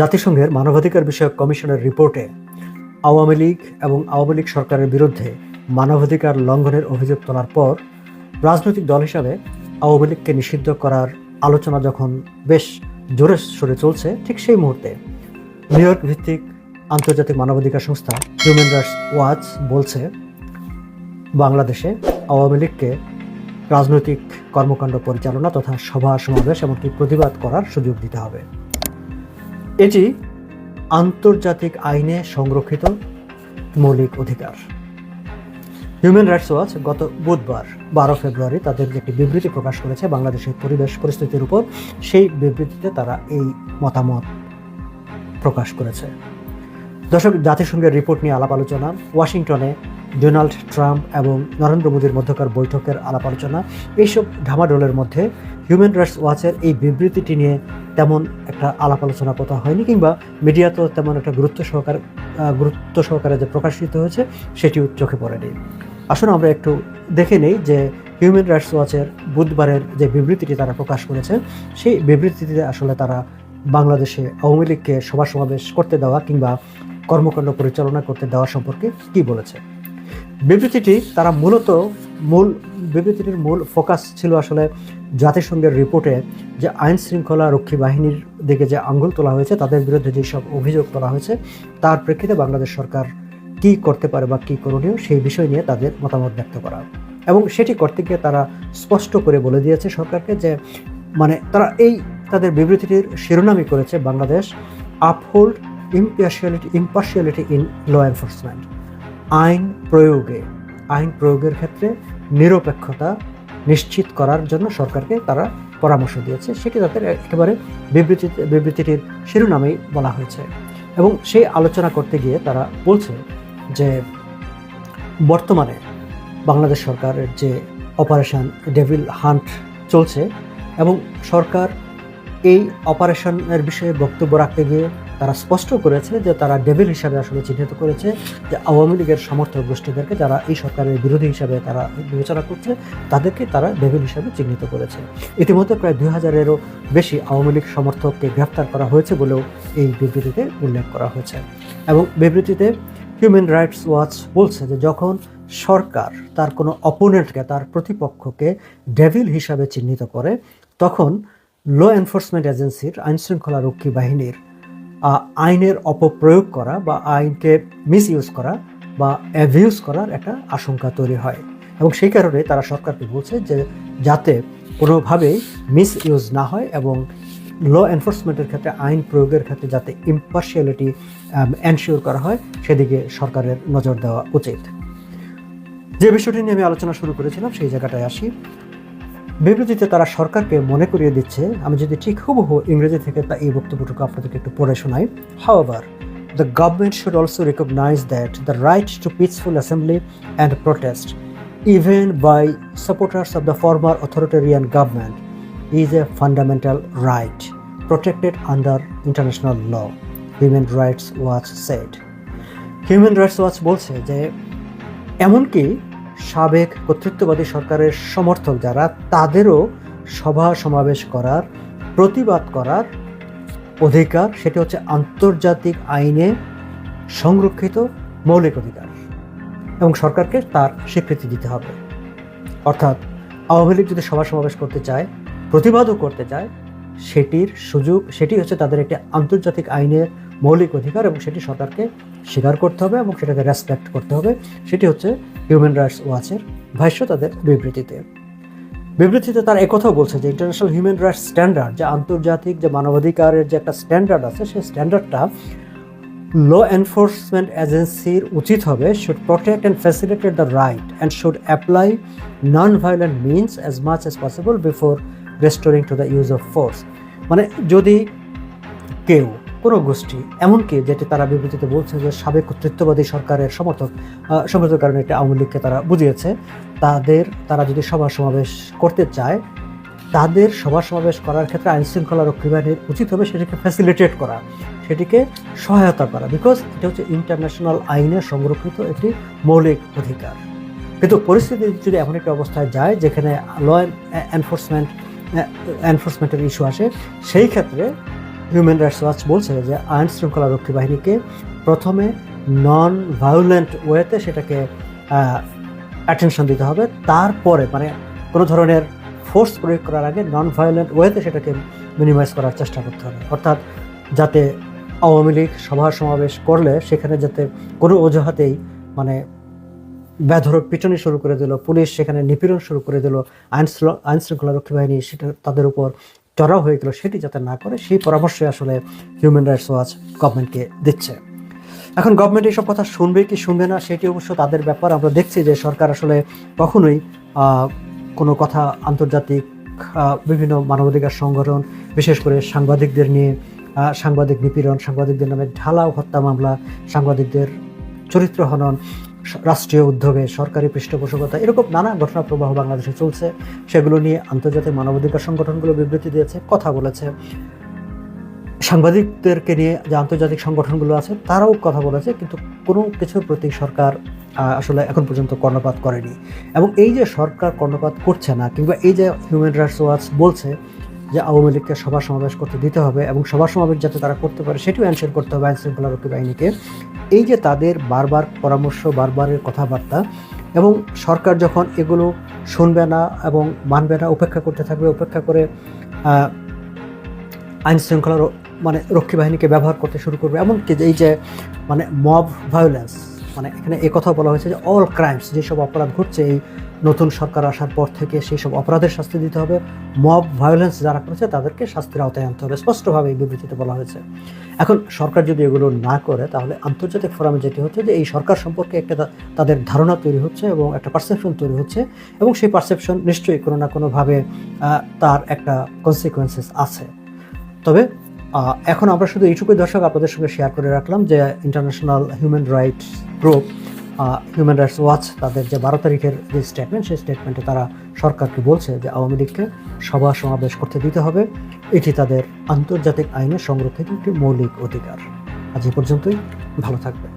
জাতিসংঘের মানবাধিকার বিষয়ক কমিশনের রিপোর্টে আওয়ামী লীগ এবং আওয়ামী লীগ সরকারের বিরুদ্ধে মানবাধিকার লঙ্ঘনের অভিযোগ তোলার পর রাজনৈতিক দল হিসাবে আওয়ামী লীগকে নিষিদ্ধ করার আলোচনা যখন বেশ জোরে সরে চলছে, ঠিক সেই মুহূর্তে নিউ ইয়র্ক ভিত্তিক আন্তর্জাতিক মানবাধিকার সংস্থা হিউম্যান রাইটস ওয়াচ বলছে, বাংলাদেশে আওয়ামী লীগকে রাজনৈতিক কর্মকাণ্ড পরিচালনা তথা সভা সমাবেশ এমনকি প্রতিবাদ করার সুযোগ দিতে হবে। এটি আন্তর্জাতিক আইনে সংরক্ষিত মৌলিক অধিকার। হিউম্যান রাইটস ওয়াচ গত বুধবার, বারো ফেব্রুয়ারি তাদের একটি বিবৃতি প্রকাশ করেছে বাংলাদেশের পরিবেশ পরিস্থিতির উপর, সেই বিবৃতিতে তারা এই মতামত প্রকাশ করেছে। দর্শক, জাতিসংঘের রিপোর্ট নিয়ে আলাপ আলোচনা, ওয়াশিংটনে ডোনাল্ড ট্রাম্প এবং নরেন্দ্র মোদীর মধ্যকার বৈঠকের আলাপ আলোচনা, এইসব ঢামাডোলের মধ্যে হিউম্যান রাইটস ওয়াচের এই বিবৃতিটি নিয়ে তেমন একটা আলাপ আলোচনা কথা হয়নি কিংবা মিডিয়াতেও তেমন একটা গুরুত্ব সহকারে গুরুত্ব সহকারে যে প্রকাশিত হয়েছে, সেটিও চোখে পড়েনি। আসুন আমরা একটু দেখে নেই যে হিউম্যান রাইটস ওয়াচের বুধবারের যে বিবৃতিটি তারা প্রকাশ করেছে, সেই বিবৃতিতে আসলে তারা বাংলাদেশে আওয়ামী লীগকে সভা সমাবেশ করতে দেওয়া কিংবা কর্মকাণ্ড পরিচালনা করতে দেওয়া সম্পর্কে কি বলেছে? বিবৃতিটি তারা মূলত মূল বিবৃতিটির মূল ফোকাস ছিল আসলে জাতিসংঘের রিপোর্টে যে আইন শৃঙ্খলা রক্ষী বাহিনীর দিকে যে আঙ্গুল তোলা হয়েছে, তাদের বিরুদ্ধে যেসব অভিযোগ তোলা হয়েছে, তার প্রেক্ষিতে বাংলাদেশ সরকার কি করতে পারে বা কী করণীয় সেই বিষয় নিয়ে তাদের মতামত ব্যক্ত করা। এবং সেটি করতে গিয়ে তারা স্পষ্ট করে বলে দিয়েছে সরকারকে যে মানে তারা এই তাদের বিবৃতিটির শিরোনামই করেছে Bangladesh uphold impartiality impartiality in law enforcement আইন প্রয়োগে, আইন প্রয়োগের ক্ষেত্রে নিরপেক্ষতা নিশ্চিত করার জন্য সরকারকে তারা পরামর্শ দিয়েছে। সেটি তাদের একেবারে বিবৃতি, বিবৃতিটির শিরোনামেই বলা হয়েছে। এবং সেই আলোচনা করতে গিয়ে তারা বলছে যে, বর্তমানে বাংলাদেশ সরকারের যে অপারেশন ডেভিল হান্ট চলছে এবং সরকার এই অপারেশনের বিষয়ে বক্তব্য রাখতে গিয়ে তারা স্পষ্ট করেছে যে তারা ডেভিল হিসাবে আসলে চিহ্নিত করেছে যে আওয়ামী লীগের সমর্থক গোষ্ঠীদেরকে যারা এই সরকারের বিরোধী হিসাবে তারা বিবেচনা করছে, তাদেরকে তারা ডেভিল হিসাবে চিহ্নিত করেছে। ইতিমধ্যে প্রায় দুই হাজারেরও বেশি আওয়ামী লীগ সমর্থককে গ্রেফতার করা হয়েছে বলেও এই বিবৃতিতে উল্লেখ করা হয়েছে। এবং বিবৃতিতে হিউম্যান রাইটস ওয়াচ বলছে যে যখন সরকার তার কোনো অপোনেন্টকে তার প্রতিপক্ষকে ডেভিল হিসাবে চিহ্নিত করে, তখন ল এনফোর্সমেন্ট এজেন্সির আইনশৃঙ্খলা রক্ষী বাহিনীর আইনের অপপ্রয়োগ করা বা আইনকে মিস ইউজ করা বা অ্যাভিউজ করার একটা আশঙ্কা তৈরি হয়। এবং সেই কারণে তারা সরকারকে বলছে যে, যাতে কোনোভাবেই মিস ইউজ না হয় এবং ল এনফোর্সমেন্টের ক্ষেত্রে, আইন প্রয়োগের ক্ষেত্রে যাতে ইম্পার্শিয়ালিটি এনশিওর করা হয়, সেদিকে সরকারের নজর দেওয়া উচিত। যে বিষয়টি নিয়ে আমি আলোচনা শুরু করেছিলাম, সেই জায়গাটায় আসি। বিবৃতিতে তারা সরকারকে মনে করিয়ে দিচ্ছে, আমি যদি ঠিক হুবহু ইংরেজি থেকে তা এই বক্তব্যটুকু আপনাদেরকে একটু পড়ে শোনাই। However the government should also recognise that the right to peaceful assembly and protest even by supporters of the former authoritarian government is a fundamental right protected under international law Human Rights Watch said Human Rights Watch বলছে যে, এমনকি সাবেক কর্তৃত্ববাদী সরকারের সমর্থক যারা, তাদেরও সভা সমাবেশ করার, প্রতিবাদ করার অধিকার, সেটি হচ্ছে আন্তর্জাতিক আইনে সংরক্ষিত মৌলিক অধিকার এবং সরকারকে তার স্বীকৃতি দিতে হবে। অর্থাৎ আওয়ামী লীগ যদি সভা সমাবেশ করতে চায়, প্রতিবাদও করতে চায়, সেটির সুযোগ, সেটি হচ্ছে তাদের একটি আন্তর্জাতিক আইনের মৌলিক অধিকার এবং সেটি সরকারকে স্বীকার করতে হবে এবং সেটাকে রেসপেক্ট করতে হবে। সেটি হচ্ছে হিউম্যান রাইটস ওয়াচের ভাষ্য তাদের বিবৃতিতে। বিবৃতিতে তার একথাও বলছে যে ইন্টারন্যাশনাল হিউম্যান রাইটস স্ট্যান্ডার্ড যে আন্তর্জাতিক যে মানবাধিকারের যে একটা স্ট্যান্ডার্ড আছে, সেই স্ট্যান্ডার্ডটা ল এনফোর্সমেন্ট এজেন্সির উচিত হবে should protect and facilitate the right and should apply non violent means as much as possible before restoring to the use of force মানে যদি কেউ কোনো গোষ্ঠী, এমনকি যেটি তারা বিবৃতিতে বলছে যে সাবেক কর্তৃত্ববাদী সরকারের সমর্থক সমর্থক কারণে একটি আওয়ামী লীগকে তারা বুঝিয়েছে, তাদের, তারা যদি সভা সমাবেশ করতে চায়, তাদের সভা সমাবেশ করার ক্ষেত্রে আইন শৃঙ্খলা রক্ষী বাহিনীর উচিত হবে সেটিকে ফ্যাসিলিটেট করা, সেটিকে সহায়তা করা বিকজ এটা হচ্ছে ইন্টারন্যাশনাল আইনে সংরক্ষিত একটি মৌলিক অধিকার। কিন্তু পরিস্থিতি যদি এমন একটি অবস্থায় যায়, যেখানে ল এনফোর্সমেন্ট এনফোর্সমেন্টের ইস্যু আসে, সেই ক্ষেত্রে হিউম্যান রাইটস ওয়াচ বলছে যে আইন শৃঙ্খলা রক্ষী বাহিনীকে প্রথমে নন ভায়োলেন্ট ওয়েতে সেটাকে অ্যাটেনশন দিতে হবে। তারপরে মানে কোনো ধরনের ফোর্স প্রয়োগ করার আগে নন ভায়োলেন্ট ওয়েতে সেটাকে মিনিমাইজ করার চেষ্টা করতে হবে। অর্থাৎ যাতে আওয়ামী লীগ সভা সমাবেশ করলে সেখানে যাতে কোনো অজুহাতেই মানে বেধরক পিটনি শুরু করে দিল, পুলিশ সেখানে নিপীড়ন শুরু করে দিল, আইন আইন শৃঙ্খলা রক্ষী বাহিনী সেটা তাদের উপর চড়াও হয়ে গেল, সেটি যাতে না করে সেই পরামর্শই আসলে হিউম্যান রাইটস ওয়াচ গভর্নমেন্টকে দিচ্ছে। এখন গভর্নমেন্ট এইসব কথা শুনবে কি শুনবে না, সেটি অবশ্য তাদের ব্যাপার। আমরা দেখছি যে সরকার আসলে কখনোই কোনো কথা আন্তর্জাতিক বিভিন্ন মানবাধিকার সংগঠন, বিশেষ করে সাংবাদিকদের নিয়ে সাংবাদিক নিপীড়ন, সাংবাদিকদের নামে ঢালাও হত্যা মামলা, সাংবাদিকদের চরিত্র হনন রাষ্ট্রীয় উদ্যোগে সরকারি পৃষ্ঠপোষকতা, এরকম নানা ঘটনা প্রবাহ বাংলাদেশে চলছে। সেগুলো নিয়ে আন্তর্জাতিক মানবাধিকার সংগঠনগুলো বিবৃতি দিয়েছে, কথা বলেছে। সাংবাদিকদেরকে নিয়ে যে আন্তর্জাতিক সংগঠনগুলো আছে, তারাও কথা বলেছে, কিন্তু কোনো কিছুর প্রতি সরকার আসলে এখন পর্যন্ত কর্ণপাত করেনি। এবং এই যে সরকার কর্ণপাত করছে না, কিংবা এই যে হিউম্যান রাইটস ওয়াচ বলছে যে আওয়ামী লীগকে সভা সমাবেশ করতে দিতে হবে এবং সভা সমাবেশ যাতে তারা করতে পারে সেটিও অ্যানসার করতে হবে আইন শৃঙ্খলা রক্ষী বাহিনীকে। এই যে তাদের বারবার পরামর্শ বারবারের কথাবার্তা এবং সরকার যখন এগুলো শুনবে না এবং মানবে না উপেক্ষা করতে থাকবে উপেক্ষা করে আহ, আইন শৃঙ্খলা র- মানে রক্ষী বাহিনীকে ব্যবহার করতে শুরু করবে এমনকি এই যে মানে মব ভায়োলেন্স মানে এখানে কথা বলা হয়েছে যে অল ক্রাইমস যেসব অপরাধ ঘটছে, এই নতুন সরকার আসার পর থেকে সেই সব অপরাধের শাস্তি দিতে হবে। মব ভায়োলেন্স যারা করেছে, তাদেরকে শাস্তির আওতায় আনতে হবে। স্পষ্টভাবে এই বিবৃতিতে বলা হয়েছে। এখন সরকার যদি এগুলো না করে, তাহলে আন্তর্জাতিক ফোরামে যেটি হচ্ছে যে এই সরকার সম্পর্কে একটা তাদের ধারণা তৈরি হচ্ছে এবং একটা পারসেপশন তৈরি হচ্ছে এবং সেই পারসেপশন নিশ্চয়ই কোনো না কোনোভাবে তার একটা কনসিকুয়েন্সেস আছে। তবে এখন আমরা শুধু এইটুকুই দর্শক আপনাদের সঙ্গে শেয়ার করে রাখলাম যে international human rights group Human Rights Watch তাদের যে বারো তারিখের যে স্টেটমেন্ট সেই স্টেটমেন্টে তারা সরকারকে বলছে যে আওয়ামী লীগকে সভা সমাবেশ করতে দিতে হবে। এটি তাদের আন্তর্জাতিক আইনে সংরক্ষিত একটি মৌলিক অধিকার। আজ এ পর্যন্তই, ভালো থাকবে